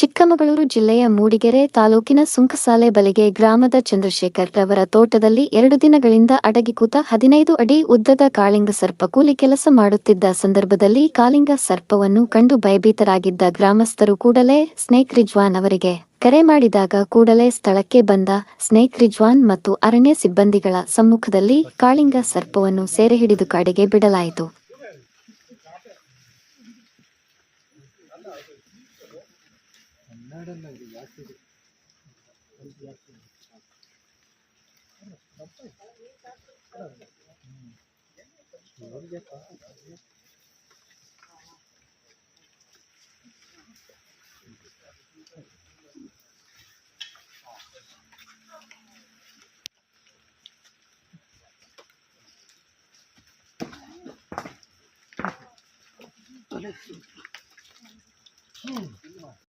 ಚಿಕ್ಕಮಗಳೂರು ಜಿಲ್ಲೆಯ ಮೂಡಿಗೆರೆ ತಾಲೂಕಿನ ಸುಂಕಸಾಲೆ ಬಲಿಗೆ ಗ್ರಾಮದ ಚಂದ್ರಶೇಖರ್ ರವರ ತೋಟದಲ್ಲಿ ಎರಡು ದಿನಗಳಿಂದ ಅಡಗಿಕೂತ ಹದಿನೈದು ಅಡಿ ಉದ್ದದ ಕಾಳಿಂಗ ಸರ್ಪ ಕೂಲಿ ಕೆಲಸ ಮಾಡುತ್ತಿದ್ದ ಸಂದರ್ಭದಲ್ಲಿ ಕಾಳಿಂಗ ಸರ್ಪವನ್ನು ಕಂಡು ಭಯಭೀತರಾಗಿದ್ದ ಗ್ರಾಮಸ್ಥರು ಕೂಡಲೇ ಸ್ನೇಕ್ ರಿಜ್ವಾನ್ ಅವರಿಗೆ ಕರೆ ಮಾಡಿದಾಗ ಕೂಡಲೇ ಸ್ಥಳಕ್ಕೆ ಬಂದ ಸ್ನೇಕ್ ರಿಜ್ವಾನ್ ಮತ್ತು ಅರಣ್ಯ ಸಿಬ್ಬಂದಿಗಳ ಸಮ್ಮುಖದಲ್ಲಿ ಕಾಳಿಂಗ ಸರ್ಪವನ್ನು ಸೆರೆ ಹಿಡಿದು ಕಾಡಿಗೆ ಬಿಡಲಾಯಿತು. ಎರಡಲ್ಲ ಜಾಸ್ತಿ ಇದೆ ಜಾಸ್ತಿ ನೋಡಿದೆಪ್ಪ Thank you.